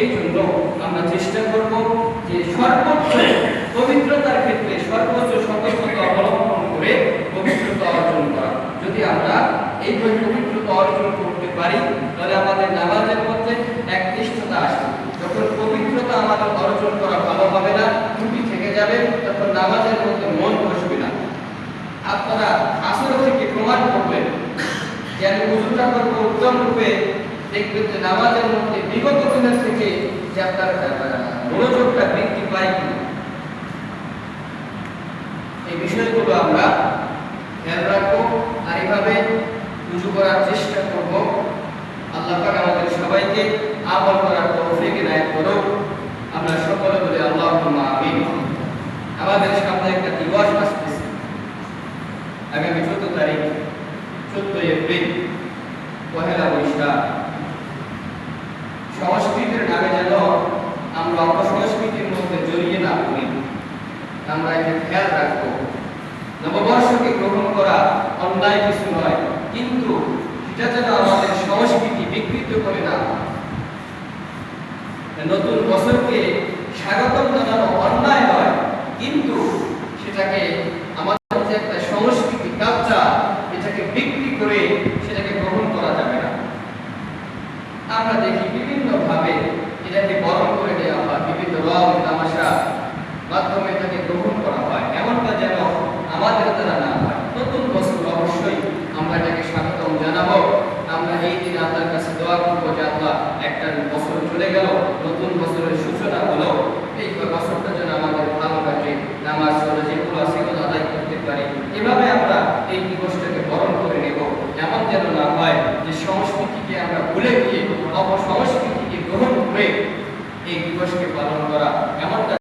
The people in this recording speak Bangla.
এই জন্য আমরা চেষ্টা করব যে সর্বোচ্চ পবিত্রতার ক্ষেত্রে সর্বোচ্চ সতর্কতা অবলম্বন করে পবিত্রতা অর্জন করা। যদি আমরা এই পবিত্রতা অর্জন করতে পারি, তাহলে আমাদের নামাজের মধ্যে একনিষ্ঠতা আসবে। যখন পবিত্রতা আমাদের অর্জন করা ভালো হবে না, ত্রুটি থেকে যাবে, তখন নামাজের মধ্যে মন বসবে না। আপনারা আসর থেকে প্রমাণ করবেন। যে আমি উজুটা করব উত্তম রূপে দেখবেন যে নামাজের মধ্যে বিগত যে আপনার মনোযোগটা বৃদ্ধি পায় কিনা। এই বিষয়গুলো আমরা খেয়াল রাখব আর এইভাবে উজু করার চেষ্টা করব। আল্লাহ পাক আমাদের সবাইকে আমল করার তৌফিক এনায়েত করুক। আমরা সকলে বলি আল্লাহুম্মা আমিন। আমাদের সামনে একটা দিবস আসতেছে। আগামী চোদ্দ তারিখ, চোদ্দই এপ্রিল, পহেলা বৈশাখ। সংস্কৃতির নামে যেন আমরা অপসংস্কৃতির মধ্যে জড়িয়ে না পড়ি। আমরা এটা খেয়াল রাখব। নববর্ষকে গ্রহণ করা অন্যায় কিছু নয়, কিন্তু এটা যেন আমাদের সংস্কৃতি বিকৃত করে না নতুন বছরকে স্বাগতম জানানো অন্যায় নয়, কিন্তু সেটাকে আমাদের যে একটা সংস্কৃতি কালচার, এটাকে বিক্রি করে সেটাকে গ্রহণ করা যাবে না। আমরা দেখি বিভিন্ন ভাবে এটাকে বরণ করে দেওয়া হয় রং তামাশা মাধ্যমে এটাকে গ্রহণ করা হয়। এমনটা যেন আমাদের দ্বারা না হয়। নতুন বছর অবশ্যই আমরা এটাকে স্বাগতম জানাব। আমরা এই দিন আল্লাহর কাছে দোয়া করব যে আল্লাহ একটা বছর চলে গেল, নতুন বছরের সূচনা হলো। এই বছরটা যেন আমাদের ভালো কাটে নামাজ চলে যেগুলো সেগুলো আদায় করতে পারি। এভাবে আমরা এই দিবসটাকে বরণ করে নেব। এমন যেন না হয় যে সংস্কৃতিকে আমরা ভুলে গিয়ে অপসংস্কৃতিকে